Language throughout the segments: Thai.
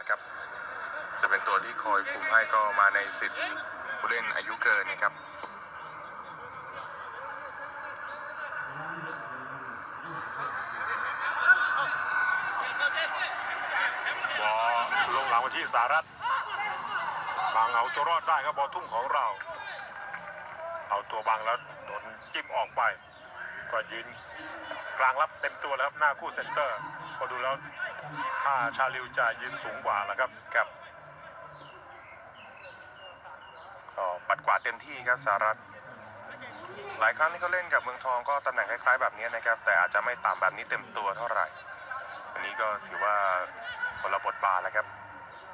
นะครับ จะเป็นตัวที่คอยคุมให้ก็มาในสิทธิ์ผู้เล่นอายุเกินนะครับบอลลงหลังมาที่สารัตบางเอาตัวรอดได้ครับบอลทุ่งของเรา เอาตัวบังแล้วโดนจิ้มออกไป ก็ยืนกลางรับเต็มตัวแล้วครับหน้าคู่เซนเตอร์พอดูแล้ว ถ้าชาลิวจะยืนสูงกว่าแล้วครับครับก็ปัดกวาดเต็มที่ครับสารัตหลายครั้งที่เขาเล่นกับเมืองทองก็ตำแหน่งคล้ายๆแบบนี้นะครับ แต่อาจจะไม่ต่ำแบบนี้เต็มตัวเท่าไหร่วันนี้ก็ถือว่าคนละบทบาทแล้วครับ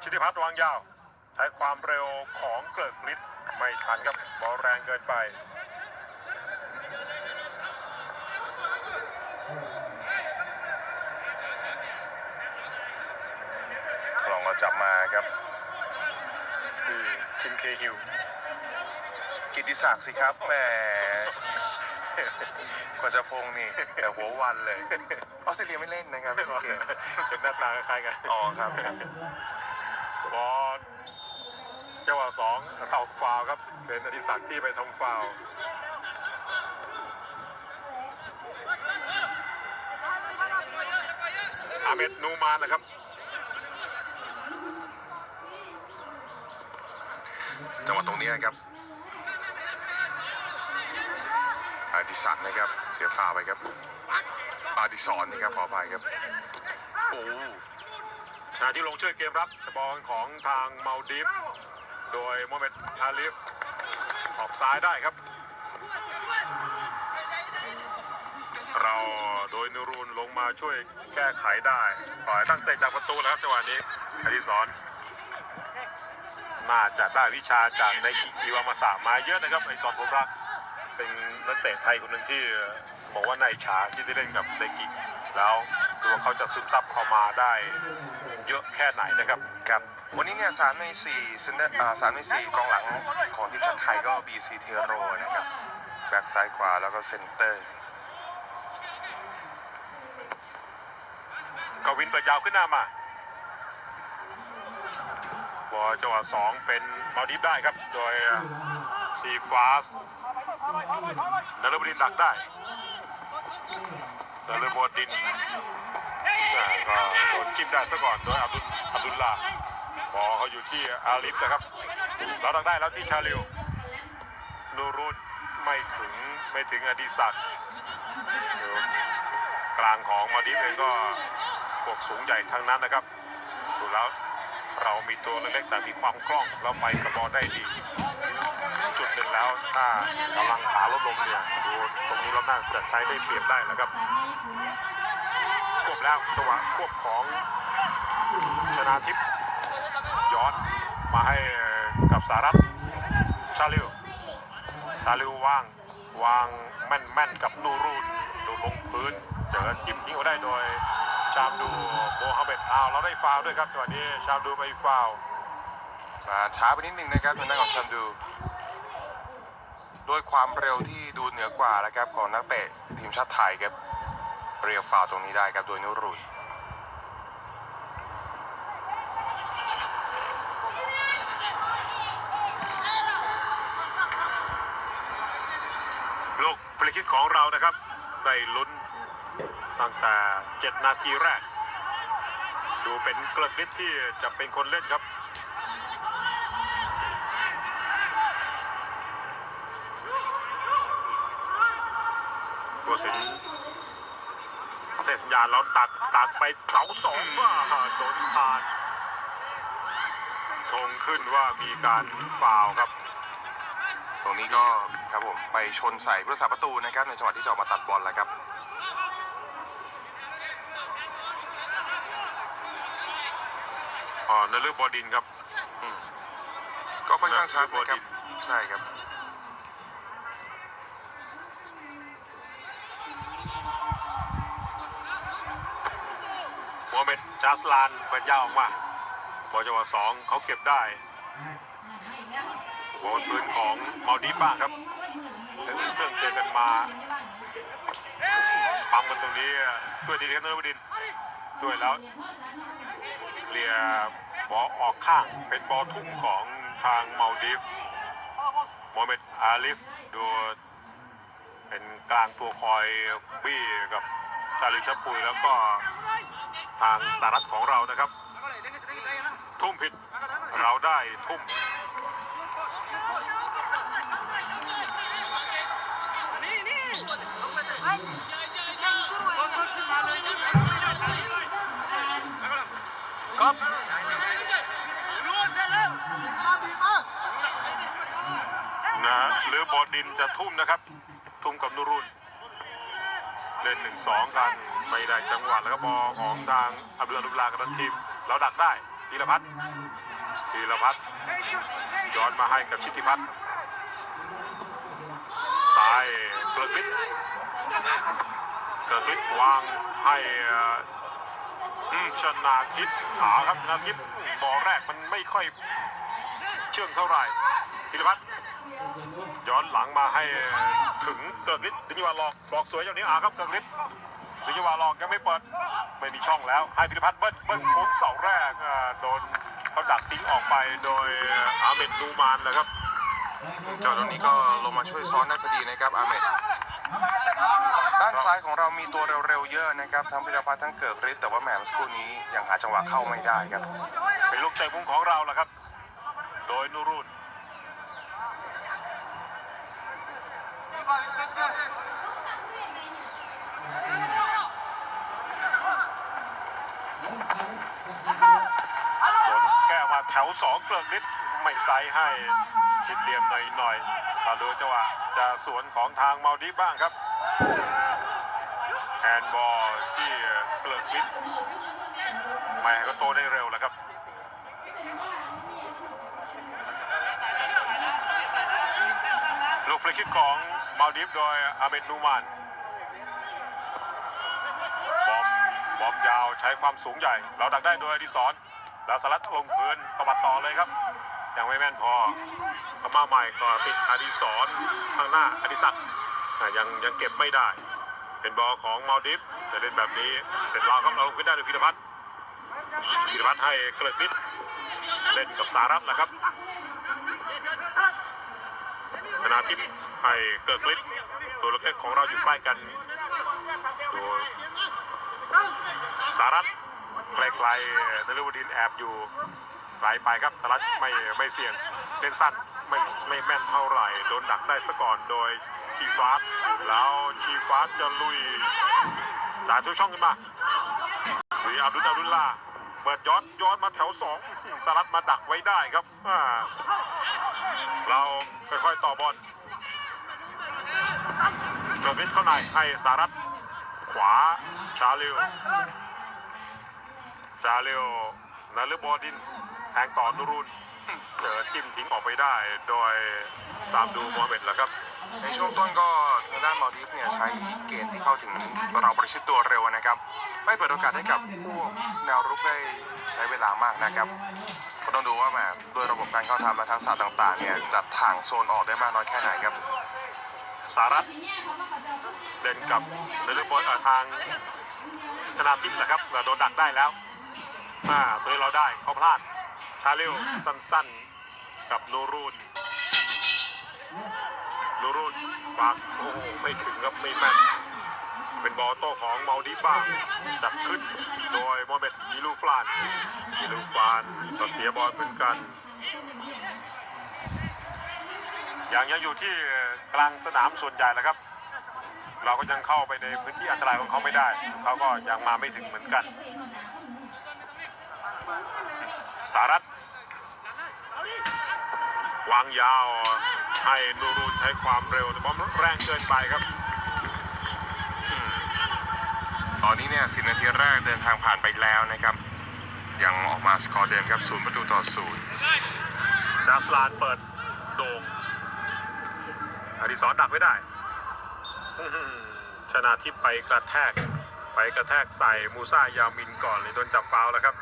ชิติพัฒน์วางยาว ใช้ความเร็วของเกลิกฤทธิ์ไม่ทันครับบอลแรงเกินไป กล่องก็ จับมาครับคือคิมเคฮิลกิติศักดิ์สิครับแหมกว่าจะพงษ์นี่ แต่หัววันเลยออสเตรเลียไม่เล่นนะครับพี่เก่งเป็นหน้าตาคล้ายๆกันอ๋อครับบอลจังหวะสองเราฟาวล์ครับ เป็นอดิศักดิ์ที่ไปทำฟาวล์อาเมดนูมานนะครับ จังหวะตรงนี้ครับอาดิศักดิ์นะครับ เสียฟาไปครับอาดิสอนนะครับขออภัยครับโอ้ชนะที่ลงช่วยเกมรับบอลของทางเมาดิฟโดยโมเมดอาลิฟออกซ้ายได้ครับ เราโดยนูรูนลงมาช่วยแก้ไขได้ปล่อยตั้งเตะจากประตูแล้วครับจังหวะนี้อดิศรน่าจะได้วิชาจากในอิวามาสามาเยอะนะครับไอซอนผมรักเป็นนักเตะไทยคนหนึ่งที่บอกว่านายฉาที่ได้เล่นกับเดกิแล้วดูว่าเขาจะซึมซับเข้ามาได้เยอะแค่ไหนนะครับครับวันนี้เนี่ยสามในสี่เซนเตอร์อ่าสามในสี่กองหลังของทีมชาติไทยก็ BC เทโรนะครับแบ็กซ้ายขวาแล้วก็เซนเตอร์กวินเปิดยาวขึ้นหน้ามาบอล จังหวะสองเป็นมาดิฟได้ครับ โดยซีฟาสนรบดินดักได้นรบดินก็โดนจิ้มได้ซะก่อนโดยอับดุลอับดุลลาบอเขาอยู่ที่อาลิฟนะครับเราดักได้แล้วที่ชาลิวนูรุนไม่ถึงไม่ถึงอดิศักดิ์กลางของมาดิฟเองก็พวกสูงใหญ่ทั้งนั้นนะครับดูแล้ว เรามีตัวเล็กๆแต่มีความคล่องแล้วไปกับบอลได้ดีจุดหนึ่งแล้วถ้ากำลังขาลดลงเนี่ยดูตรงนี้เราน่าจะใช้ได้เปรียบได้นะครับควบแล้วจังหวะควบของชนาทิพย์ย้อนมาให้กับสารัตชาลิวชาลิววางวางแม่นๆกับนูรูนดูลงพื้นเจอจิ้มทิ้งเอาได้โดย ชามดูโมฮัมเหม็ดอ้าวเราได้ฟาวล์ด้วยครับจังหวะนี้ชามดูไปฟาวล์มาช้าไปนิดนึงนะครับทางด้านของชัมดูด้วยความเร็วที่ดูเหนือกว่าแล้วครับของนักเตะทีมชาติไทยครับเรียกฟาวล์ตรงนี้ได้ครับโดยนุรุนลูกฟรีคิกของเรานะครับได้ลุ้น ตั้งแต่ 7 นาทีแรก ดูเป็นเกลิกฤทธิ์ที่จะเป็นคนเล่นครับตัวสินเสสัญญาณแล้วตักตักไปเสาสองว่าโดนขาดธงขึ้นว่ามีการฟาวครับ ตรงนี้ก็ครับผมไปชนใส่ผู้รักษาประตูนะครับ ในจังหวะที่จะออกมาตัดบอลแล้วครับ อ๋อนฤบดินครับอืมก็ค่อนข้างชัดนะครับนฤบดินใช่ครับ โมฮัมเหม็ดจาสลานเปิดยาวออกมาบอลจังหวะสองเขาเก็บได้บอลพื้นของมาลดีฟบ้างครับถึงเครื่องเจอกันมาปั๊มกันตรงนี้ช่วยทีนี้ครับนฤบดินช่วยแล้วเคลียร์ บอลออกข้างเป็นบอลทุ่มของทางมาดิฟโมเมดอาลิฟดูเป็นกลางตัวคอยบี้กับชาลิชปุยแล้วก็ทางสารัฐของเรานะครับ ทุ่มผิดเราได้ทุ่ม ดินจะทุ่มนะครับ ทุ่มกับนุรุนเล่นหนึ่งสองกันไม่ได้จังหวะแล้วก็บอลของทางอับดุลอดุลากับทันทีมเราดักได้ธีรพัฒน์ธีรพัฒน์ย้อนมาให้กับชิติพัฒน์ซ้ายเกิดฤทธิ์เกิดฤทธิ์วางให้อืมชนาทิพย์หาครับชนาทิพย์บอลแรกมันไม่ค่อยเชื่องเท่าไหร่ธีรพัฒน์ ย้อนหลังมาให้ถึงเกิดฤทธิ์ดึงจังหวะหลอกหลอกสวยอย่างนี้อาครับเกิดฤทธิ์ดึงจังหวะหลอกยังไม่เปิดไม่มีช่องแล้ว ให้พิรพัฒน์เบิ้ลเบิ้ลโค้งเสาแรกอ่าโดนเขาดักทิ้งออกไปโดยอาเมดนูมานนะครับจอตรงนี้ก็ลงมาช่วยซ้อนได้พอดีนะครับอาเมดด้านซ้ายของเรามีตัวเร็วๆเยอะนะครับทั้งพิรพัฒน์ทั้งเกิดฤทธิ์แต่ว่าแหมเมื่อสักครู่นี้ยังหาจังหวะเข้าไม่ได้ครับเป็นลูกเตะมุมของเราแหละครับ โดยนูรุนโดน แก้มาแถวสองเกลิกนิดไม่ไซส์ให้คิดเหลี่ยมหน่อยหน่อยมาดูจังหวะจะสวนของทางมาดีบ้างครับแฮนบอลที่เกลิกนิดไม่ให้เขาโตได้เร็วแล้วครับลูกฟรีคิกของ มาดีฟโดยอาเมดนูมานบอมบอมยาวใช้ความสูงใหญ่ เราดักได้โดยอดิศรแล้วสลัดลงพื้นตวัดต่อเลยครับ ยังไม่แม่นพอพม่าใหม่ก็ติดอดิศรข้างหน้าอดิศักดิ์ยังยังเก็บไม่ได้ เป็นบอลของมาดิฟแต่เล่นแบบนี้เป็นเราครับเราขึ้นได้โดยพิรพัฒน์พิรพัฒน์ให้เกริกนิดเล่นกับสารัตน์นะครับ ธนาทิพย์ให้เกิดฤทธิ์ตัวเล็กของเราอยู่ใกล้กันโดยสารัตไกลๆนฤวดินแอบอยู่ไกลไปครับสารัตไม่ไม่เสี่ยงเล่นสั้นไม่ไม่แม่นเท่าไหร่โดนดักได้ซะก่อนโดยชีฟาแล้วชีฟาจะลุยจ่ายทุกช่องขึ้นมาลุยอับดุลอาบดุลลาเปิดย้อนย้อนมาแถวสอง สารัตมาดักไว้ได้ครับ เราค่อยๆต่อบอลเกิดวิทเข้าในให้สารัตขวาชาลิวชาลิวนฤบอดินแทงต่อนุรุนเจอจิ้มทิ้งออกไปได้ โดยตามดูโมเม็ดแหละครับ ในช่วงต้นก็ทางด้านมาดีฟเนี่ยใช้เกณฑ์ที่เข้าถึงเราประชิดตัวเร็วนะครับ ไม่เปิดโอกาสให้กับพวกแนวรุกได้ใช้เวลามากนะครับก็ต้องดูว่าแหมด้วยระบบการเข้าทำและทักษะต่างๆเนี่ยจัดทางโซนออกได้มากน้อยแค่ไหนครับสารัตเล่นกับนฤบดทางธนาทิพย์นะครับโดนดักได้แล้วอ่าตัวนี้เราได้เขาพลาดชาเลวสั้นๆ กับนูรูน นูรูนปากโอ้โหไม่ถึงครับไม่แม่นเป็นบอลโต้ของเมาดิบ้าจับขึ้นโดยโมเมดมิลูฟลานมิลูฟลานก็เสียบอลเหมือนกันอยังยังอยู่ที่กลางสนามส่วนใหญ่แหละครับ เราก็ยังเข้าไปในพื้นที่อันตรายของเขาไม่ได้ เขาก็ยังมาไม่ถึงเหมือนกัน สารัต วางยาวให้นูรูนใช้ความเร็วแต่บอลแรงเกินไปครับอืมตอนนี้เนี่ยสินาทีแรกเดินทางผ่านไปแล้วนะครับ ยังออกมาสกอร์เดิมครับศูนย์ประตูต่อศูนย์จาสลานเปิดโด่งอดิศรดักไว้ได้อื้อหือชนะทิพย์ไปกระแทก ไปกระแทกใส่มูซ่ายามินก่อนเลยโดนจับฟาวล์แล้วครับ